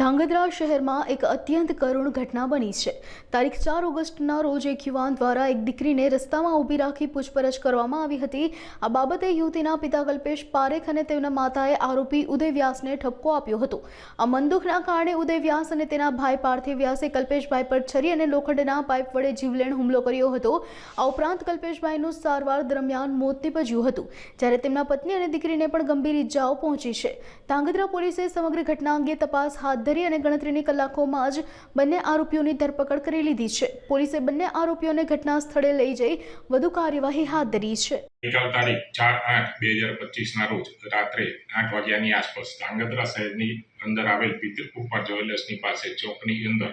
ધાંગધ્રા શહેરમાં એક અત્યંત કરુણ ઘટના બની છે. તારીખ ચાર ઓગસ્ટના રોજ એક યુવાન દ્વારા એક દીકરીને રસ્તામાં ઊભી રાખી પૂછપરછ કરવામાં આવી હતી. આ બાબતે યુવતીના પિતા કલ્પેશ પારેખ અને તેમના માતાએ આરોપી ઉદય વ્યાસને ઠપકો આપ્યો હતો. આ મનદુખના કારણે ઉદય વ્યાસ અને તેના ભાઈ પાર્થિવ વ્યાસે કલ્પેશભાઈ પર છરી અને લોખંડના પાઇપ વડે જીવલેણ હુમલો કર્યો હતો. આ ઉપરાંત કલ્પેશભાઈનું સારવાર દરમિયાન મોત નીપજ્યું હતું. જ્યારે તેમના પત્ની અને દીકરીને પણ ગંભીર ઇજાઓ પહોંચી છે. ધાંગધ્રા પોલીસે સમગ્ર ઘટના અંગે તપાસ હાથ ધરી અને ગણતરીની કલાકોમાં જ બંને આરોપીઓની ધરપકડ કરી લીધી છે. પોલીસે બંને આરોપીઓને ઘટના સ્થળે લઈ જઈ વધુ કાર્યવાહી હાથ ધરી છે. ગઈકાલ તારીખ ચાર આઠ બે હજાર પચીસના રોજ રાત્રે આઠ વાગ્યાની આસપાસ ધાંગધ્રા શહેરની અંદર આવેલ પિતૃકુપા જ્વેલર્સની પાસે ચોકની અંદર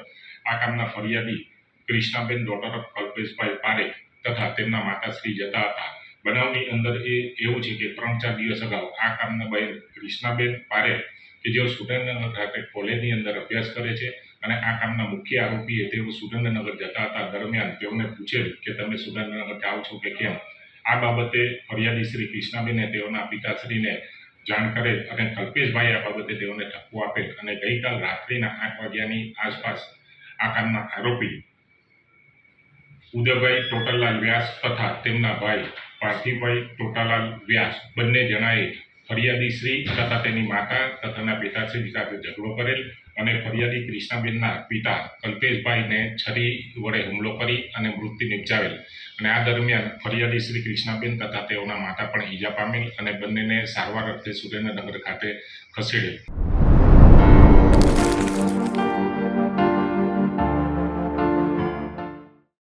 આ કામના ફરિયાદી ક્રિષ્ણાબેન ડોટર ઓફ કલ્પેશભાઈ પારેખ તથા તેમના માતાશ્રી જતા હતા. બનાવની અંદર એ એવું છે કે ત્રણ ચાર દિવસ અગાઉ આ કામના બહેન ક્રિષ્ણાબેન પારેખ કે જેઓ સુરેન્દ્રનગર ખાતે કોલેજની અંદર અભ્યાસ કરે છે અને આ કામના મુખ્ય આરોપીએ તેઓ સુરેન્દ્રનગર જતા હતા. દરમિયાન તેઓને પૂછેલ કે તમે સુરેન્દ્રનગર જાઓ છો કે કેમ? આ બાબતે ફરિયાદી શ્રી કૃષ્ણાબેને તેઓના પિતાશ્રીને જાણ કરેલ અને કલ્પેશભાઈ આ બાબતે તેઓને ઠપકો આપેલ અને ગઈકાલ રાત્રિના આઠ વાગ્યાની આસપાસ આ કામના આરોપી ઉદયભાઈ ટોટલલાલ વ્યાસ તથા તેમના ભાઈ પાર્થિવભાઈ ટોટાલાલ વ્યાસ બંને જણાએ ફરિયાદી શ્રી તથા તેની માતા તથાના પિતાશ્રી સાથે ઝઘડો કરેલ અને ફરિયાદી કૃષ્ણાબેનના પિતા કલ્પેશભાઈને છરી વડે હુમલો કરી અને મૃત્યુ નિપજાવેલ. અને આ દરમિયાન ફરિયાદી શ્રી કૃષ્ણાબેન તથા તેઓના માતા પણ ઈજા પામેલ અને બંનેને સારવાર અર્થે સુરેન્દ્રનગર ખાતે ખસેડેલ